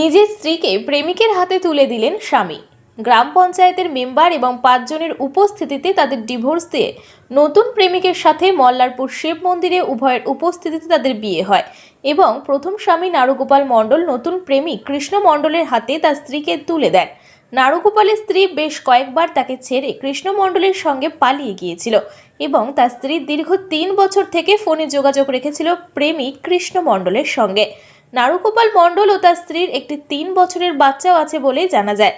নিজের স্ত্রীকে প্রেমিকের হাতে তুলে দিলেন স্বামী। গ্রাম পঞ্চায়েতের মেম্বার এবং পাঁচজনের উপস্থিতিতে তাদের ডিভোর্স দিয়ে নতুন প্রেমিকের সাথে মল্লারপুর শিব মন্দিরে উভয়ের উপস্থিতিতে তাদের বিয়ে হয় এবং প্রথম স্বামী নারুগোপাল মণ্ডল নতুন প্রেমিক কৃষ্ণ মণ্ডলের হাতে তার স্ত্রীকে তুলে দেন। নারুগোপালের স্ত্রী বেশ কয়েকবার তাকে ছেড়ে কৃষ্ণ মণ্ডলের সঙ্গে পালিয়ে গিয়েছিল এবং তার স্ত্রী দীর্ঘ তিন বছর থেকে ফোনে যোগাযোগ রেখেছিল প্রেমিক কৃষ্ণ মণ্ডলের সঙ্গে। নারুগোপাল মণ্ডল ও তার স্ত্রীর একটি তিন বছরের বাচ্চাও আছে বলেই জানা যায়।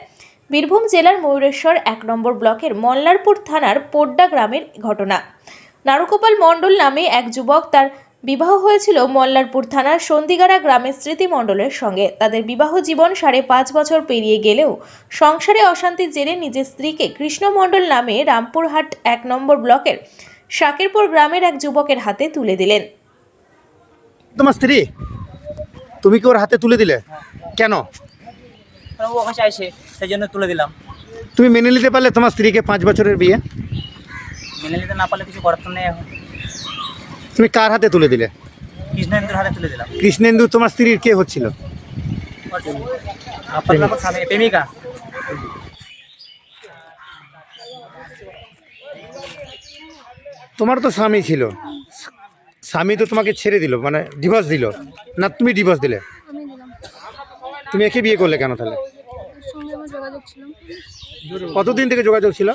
বীরভূম জেলার ময়ূরেশ্বর এক নম্বর ব্লকের মল্লারপুর থানার পোড্ডা গ্রামের ঘটনা। নারুগোপাল মণ্ডল নামে এক যুবক তার বিবাহ হয়েছিল মল্লারপুর থানার সন্দিগাড়া গ্রামের স্মৃতি মণ্ডলের সঙ্গে। তাদের বিবাহ জীবন সাড়ে পাঁচ বছর পেরিয়ে গেলেও সংসারে অশান্তির জেরে নিজের স্ত্রীকে কৃষ্ণ মণ্ডল নামে রামপুরহাট এক নম্বর ব্লকের শাকেরপুর গ্রামের এক যুবকের হাতে তুলে দিলেন। তোমার স্ত্রী? তুমি কি ওর হাতে তুলে দিলে? কেন? ও চাইছে সেই জন্য তুলে দিলাম। তুমি মেনে নিতে পারলে তোমার স্ত্রীকে পাঁচ বছরের বিয়ে? মেনে নিতে না পারলে কিছু করার তো নেই এখন। তুমি কার হাতে তুলে দিলে? কৃষ্ণেন্দুর হাতে তুলে দিলাম। কৃষ্ণেন্দু তোমার স্ত্রীর কে হচ্ছিল? প্রেমিকা। তোমার তো স্বামী ছিল। স্বামী তো তোমাকে ছেড়ে দিল মানে ডিভোর্স দিল। না তুমি ডিভোর্স দিলে? তুমি একে বিয়ে করলে কেন তাহলে? কতদিন থেকে যোগাযোগ ছিল?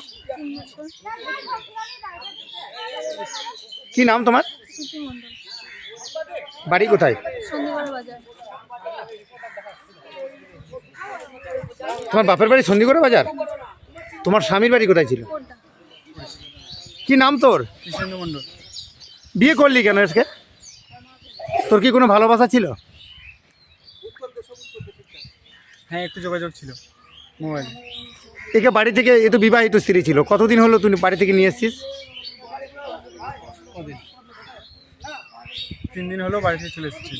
কি নাম তোমার? বাড়ি কোথায়? তোমার বাপের বাড়ি সন্ধিগড়ে বাজার? তোমার স্বামীর বাড়ি কোথায় ছিল? কি নাম তোর? মণ্ডল। বিয়ে করলি কেন আজকে? তোর কি কোনো ভালোবাসা ছিল? হ্যাঁ একটু যোগাযোগ ছিল মোবাইলে। একে বাড়ি থেকে এ তো বিবাহিত স্ত্রী ছিল। কতদিন হলো তুমি বাড়ি থেকে নিয়ে এসছিস? তিন দিন হলো বাড়ি থেকে চলে এসেছি।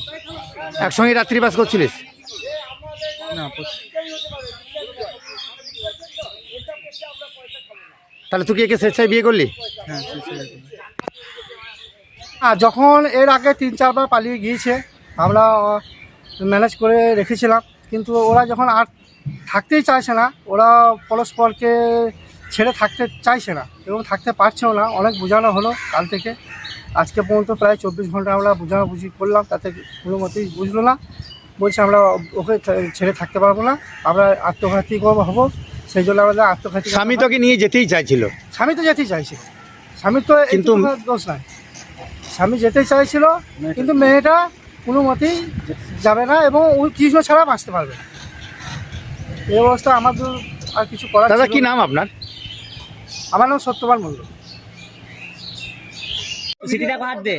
একসঙ্গে রাত্রিবাস করছিলিস? না তাহলে তুই কি একে স্বেচ্ছায় বিয়ে করলি? হ্যাঁ আর যখন এর আগে তিন চারবার পালিয়ে গিয়েছে আমরা ম্যানেজ করে রেখেছিলাম কিন্তু ওরা যখন আর থাকতেই চাইছে না ওরা পরস্পরকে ছেড়ে থাকতে চাইছে না এবং থাকতে পারছেও না অনেক বোঝানো হলো কাল থেকে। আজকে পর্যন্ত প্রায় চব্বিশ ঘণ্টা আমরা বোঝাবুঝি করলাম তাতে কোনো মতেই বুঝলো না। বলছে আমরা ওকে ছেড়ে থাকতে পারব না আমরা আত্মঘাতী করব হব সেই জন্য আমাদের আত্মঘাতী স্বামী তোকে নিয়ে যেতেই চাইছিল? স্বামী তো যেতেই চাইছে। স্বামী তো কিন্তু- কিন্তু দোষ নাই। স্বামী যেতে চাইছিল কিন্তু মেয়েটা কোনো মতেই যাবে না এবং ওই কৃষ্ণ ছাড়া বাঁচতে পারবে না। এই অবস্থা আমাদের আর কিছু করার দাদা কি নাম আপনার? আমার নাম সত্যবান মন্ডল সিটিটা হাত দে।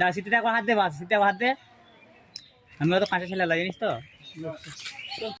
দা সিটিটা হাত দে বাস সিটিটা হাত দে। আমি তো পাঁচটা ছেলে জানিস তো?